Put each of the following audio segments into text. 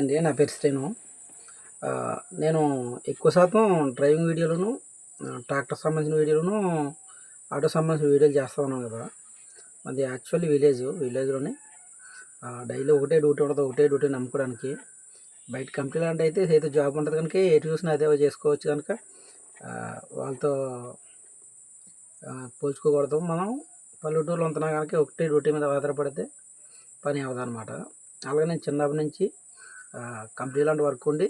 అండి నా పేరు శ్రీను. నేను ఎక్కువ శాతం డ్రైవింగ్ వీడియోలను ట్రాక్టర్ సంబంధించిన వీడియోలను ఆటో సంబంధించిన వీడియోలు చేస్తూ ఉన్నాను కదా. అది యాక్చువల్లీ విలేజ్ విలేజ్లోనే. డైలీ ఒకటే డ్యూటీ ఉంటుంది ఒకటే డ్యూటీ నమ్ముకోవడానికి. బయట కంపెనీ లాంటి అయితే ఏదో జాబ్ ఉంటుంది కనుక ఎటు చూసినా అదే చేసుకోవచ్చు కనుక వాళ్ళతో పోల్చుకోకూడదు. మనం పల్లెటూరులో ఉంటున్నా కనుక ఒకటే డ్యూటీ మీద ఆధారపడితే పని అవ్వదన్నమాట. అలాగే నేను చిన్నప్పటి నుంచి కంపెనీ లాంటి వర్క్ ఉండి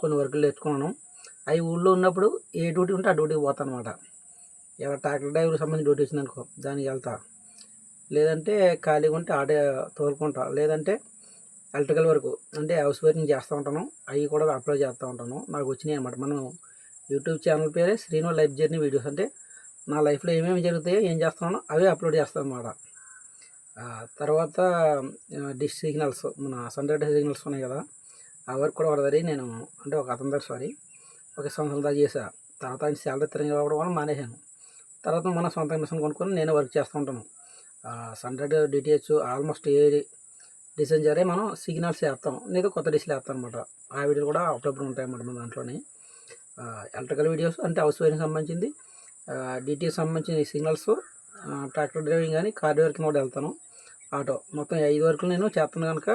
కొన్ని వర్కులు నేర్చుకున్నాను. అవి ఊళ్ళో ఉన్నప్పుడు ఏ డ్యూటీ ఉంటే ఆ డ్యూటీకి పోతాను అనమాట ఎవరు ట్రాక్టర్ డ్రైవర్ సంబంధించి డ్యూటీ వచ్చిందనుకో దానికి వెళ్తా. లేదంటే ఖాళీగా ఉంటే ఆడే తోలుకుంటా. లేదంటే ఎలక్ట్రికల్ వర్క్ అంటే హౌస్ వర్కింగ్ చేస్తూ ఉంటాను. అవి కూడా అప్లై చేస్తూ ఉంటాను. నాకు వచ్చినాయి అనమాట మనం యూట్యూబ్ ఛానల్ పేరే శ్రీను లైఫ్ జర్నీ వీడియోస్. అంటే నా లైఫ్లో ఏమేమి జరుగుతాయో ఏం చేస్తున్నానో అవే అప్లోడ్ చేస్తాను అనమాట తర్వాత డిష్ సిగ్నల్స్ మన సన్ సిగ్నల్స్ ఉన్నాయి కదా ఆ వర్క్ కూడా పడదని నేను అంటే ఒక అతని దగ్గర సారీ ఒక సంవత్సరం దాకా చేశా. తర్వాత ఆయన శాలరీ తిరిగి రావడం వల్ల మానేశాను. తర్వాత మన సొంత మిషన్ కొనుక్కొని నేను వర్క్ చేస్తూ ఉంటాను. సన్రెడ్ డిటిహెచ్ ఆల్మోస్ట్ ఏ డిజైన్ జరే మనం సిగ్నల్స్ వేస్తాం. లేదా కొత్త డిష్లు వేస్తాం అనమాట ఆ వీడియోలు కూడా అప్పుడప్పుడు ఉంటాయి అన్నమాట మన దాంట్లోనే. ఎలక్ట్రికల్ వీడియోస్ అంటే హౌస్ వైరింగ్ సంబంధించింది. డిటిహెచ్ సంబంధించిన సిగ్నల్స్ ట్రాక్టర్ డ్రైవింగ్ కానీ కార్ డ్రైవర్కి కూడా వెళ్తాను. ఆటో. మొత్తం ఐదు వరకు నేను చేస్తాను కనుక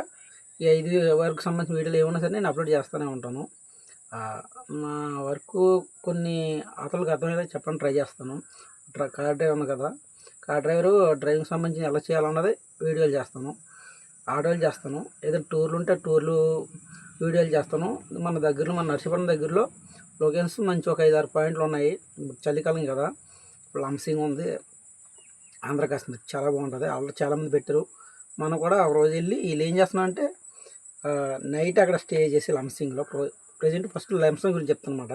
ఈ ఐదు వరకు సంబంధించిన వీడియోలు ఏమైనా సరే నేను అప్లోడ్ చేస్తూనే ఉంటాను. మా నా వర్క్ కొన్ని అతలకు అర్థమయ్యేలా చెప్పడానికి ట్రై చేస్తాను. కార్ డ్రైవర్ ఉంది కదా కార్ డ్రైవరు డ్రైవింగ్ సంబంధించి ఎలా చేయాలన్నది వీడియోలు చేస్తాను. ఆటోలు చేస్తాను. ఏదైనా టూర్లు ఉంటే టూర్లు వీడియోలు చేస్తాను. మన దగ్గరలో మన నర్సీపురం దగ్గరలో లొకేషన్స్ మంచి ఒక ఐదు ఆరు పాయింట్లు ఉన్నాయి. చలికాలం కదా ఇప్పుడు లంసింగ్ ఉంది. ఆంధ్ర చాలా బాగుంటుంది. వాళ్ళు చాలామంది పెట్టారు. మనం కూడా ఒక రోజు వెళ్ళి వీళ్ళు ఏం చేస్తున్నాం అంటే నైట్ అక్కడ స్టే చేసి లంసింగ్లో ప్రజెంట్ ఫస్ట్ లంసింగ్ గురించి చెప్తానమాట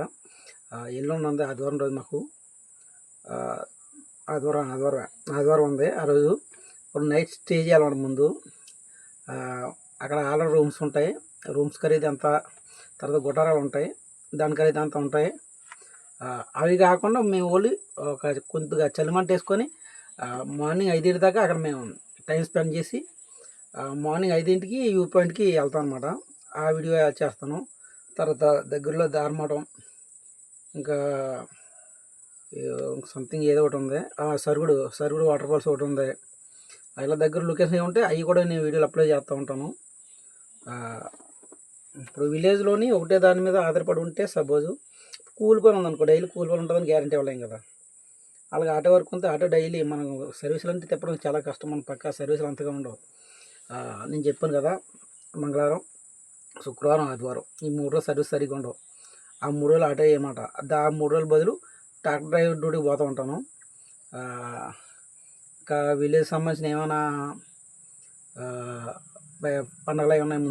ఎల్లుండి ఉంది ఆదివారం రోజు మాకు. ఆదివారం ఆదివారం ఆదివారం ఉంది. ఆ రోజు ఇప్పుడు నైట్ స్టే చేయాలన్నమాట ముందు. అక్కడ ఆల్రెడీ రూమ్స్ ఉంటాయి. రూమ్స్ ఖరీదు ఎంత తర్వాత గుటారాలు ఉంటాయి. దాని ఖరీదు అంత ఉంటాయి. అవి కాకుండా మేము ఓన్లీ ఒక కొద్దిగా చలిమంట వేసుకొని మార్నింగ్ ఐదింటి దాకా అక్కడ మేము టైం స్పెండ్ చేసి మార్నింగ్ ఐదింటికి వ్యూ పాయింట్కి వెళ్తాం అనమాట ఆ వీడియో యాడ్ చేస్తాను. తర్వాత దగ్గరలో దారమటం ఇంకా సంథింగ్ ఏదో ఒకటి ఉంది. ఆ, సరుగుడు సరుగుడు వాటర్ ఫాల్స్ ఒకటి ఉంది. అలా దగ్గర లొకేషన్ ఉంటే అవి కూడా నేను వీడియోలు అప్లై చేస్తూ ఉంటాను. ఇప్పుడు విలేజ్లోని ఒకటే దాని మీద ఆధారపడి ఉంటే సపోజ్ కూలిపోయి ఉందనుకో డైలీ కూలిపోయి ఉంటుందని గ్యారంటీ ఇవ్వలేం కదా. అలాగే ఆటో వరకు ఉంటే ఆటో డైలీ మనం సర్వీసులు అంటే తిప్పడం చాలా కష్టం. మన పక్క సర్వీసులు అంతగా ఉండవు. నేను చెప్పాను కదా మంగళవారం శుక్రవారం ఆదివారం ఈ మూడు రోజులు సర్వీస్ సరిగ్గా ఉండవు. ఆ మూడు రోజులు ఆటో అన్నమాట ఆ మూడు రోజుల బదులు ట్రాక్టర్ డ్రైవర్ డ్యూటీకి పోతూ ఉంటాను. ఇంకా విలేజ్ సంబంధించిన ఏమైనా ఆ, పండగలు ఏమైనా